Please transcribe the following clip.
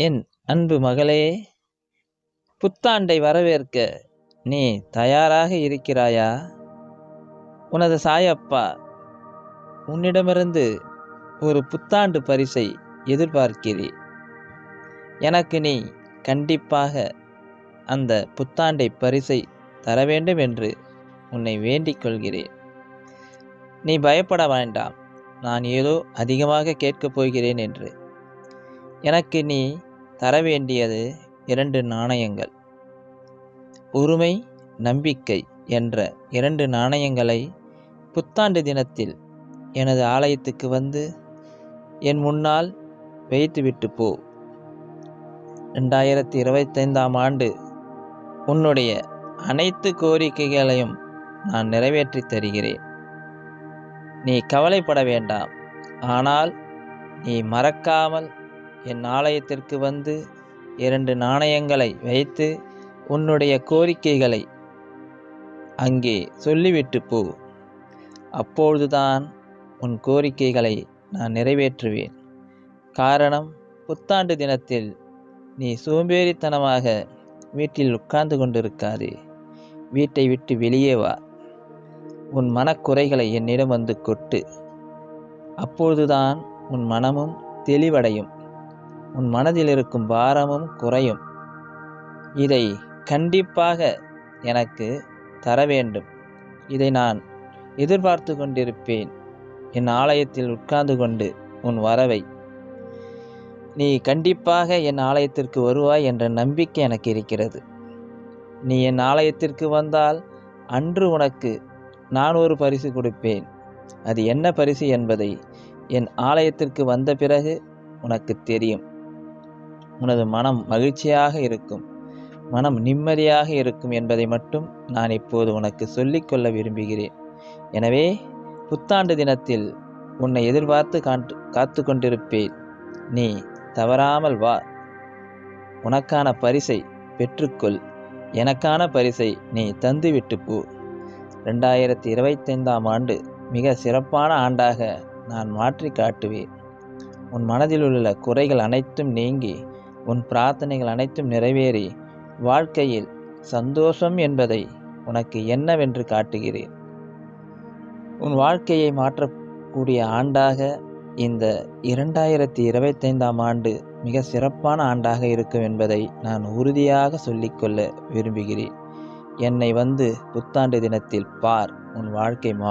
என் அன்பு மகளே புத்தாண்டை வரவேற்க நீ தயாராக இருக்கிறாயா? உனது சாயப்பா உன்னிடமிருந்து ஒரு புத்தாண்டு பரிசை எதிர்பார்க்கிறேன். எனக்கு நீ கண்டிப்பாக அந்த புத்தாண்டை பரிசை தர வேண்டும் என்று உன்னை வேண்டிக் கொள்கிறேன். நீ பயப்பட வேண்டாம். நான் ஏதோ அதிகமாக கேட்கப் போகிறேன் என்று. எனக்கு நீ தர வேண்டியது இரண்டு நாணயங்கள். உரிமை நம்பிக்கை என்ற இரண்டு நாணயங்களை புத்தாண்டு தினத்தில் எனது ஆலயத்துக்கு வந்து என் முன்னால் வைத்துவிட்டு போ. ரெண்டாயிரத்தி இருபத்தைந்தாம் ஆண்டு உன்னுடைய அனைத்து கோரிக்கைகளையும் நான் நிறைவேற்றி தருகிறேன். நீ கவலைப்பட வேண்டாம். ஆனால் நீ மறக்காமல் என் ஆலயத்திற்கு வந்து இரண்டு நாணயங்களை வைத்து உன்னுடைய கோரிக்கைகளை அங்கே சொல்லிவிட்டு போ. அப்பொழுதுதான் உன் கோரிக்கைகளை நான் நிறைவேற்றுவேன். காரணம் புத்தாண்டு தினத்தில் நீ சோம்பேறித்தனமாக வீட்டில் உட்கார்ந்து கொண்டிருக்காதே. வீட்டை விட்டு வெளியே வா. உன் மனக்குறைகளை என்னிடம் வந்து கொட்டு. அப்பொழுதுதான் உன் மனமும் தெளிவடையும். உன் மனதில் இருக்கும் பாரமும் குறையும். இதை கண்டிப்பாக எனக்கு தர வேண்டும். இதை நான் எதிர்பார்த்து கொண்டிருப்பேன். என் ஆலயத்தில் உட்கார்ந்து கொண்டு உன் வரவை. நீ கண்டிப்பாக என் ஆலயத்திற்கு வருவாய் என்ற நம்பிக்கை எனக்கு இருக்கிறது. நீ என் ஆலயத்திற்கு வந்தால் அன்று உனக்கு நான் ஒரு பரிசு கொடுப்பேன். அது என்ன பரிசு என்பதை என் ஆலயத்திற்கு வந்த பிறகு உனக்கு தெரியும். உனது மனம் மகிழ்ச்சியாக இருக்கும். மனம் நிம்மதியாக இருக்கும் என்பதை மட்டும் நான் இப்போது உனக்கு சொல்லிக்கொள்ள விரும்புகிறேன். எனவே புத்தாண்டு தினத்தில் உன்னை எதிர்பார்த்து காத்து கொண்டிருப்பேன் நீ தவறாமல் வா. உனக்கான பரிசை பெற்றுக்கொள். எனக்கான பரிசை நீ தந்துவிட்டு போ. ரெண்டாயிரத்தி இருபத்தைந்தாம் ஆண்டு மிக சிறப்பான ஆண்டாக நான் மாற்றி காட்டுவேன். உன் மனதில் உள்ள குறைகள் அனைத்தும் நீங்கி உன் பிரார்த்தனைகள் அனைத்தும் நிறைவேறி வாழ்க்கையில் சந்தோஷம் என்பதை உனக்கு என்னவென்று காட்டுகிறேன். உன் வாழ்க்கையை மாற்றக்கூடிய ஆண்டாக இந்த இரண்டாயிரத்தி இருபத்தைந்தாம் ஆண்டு மிக சிறப்பான ஆண்டாக இருக்கும் என்பதை நான் உறுதியாக சொல்லிக்கொள்ள விரும்புகிறேன். என்னை வந்து புத்தாண்டு தினத்தில் பார் உன் வாழ்க்கை மா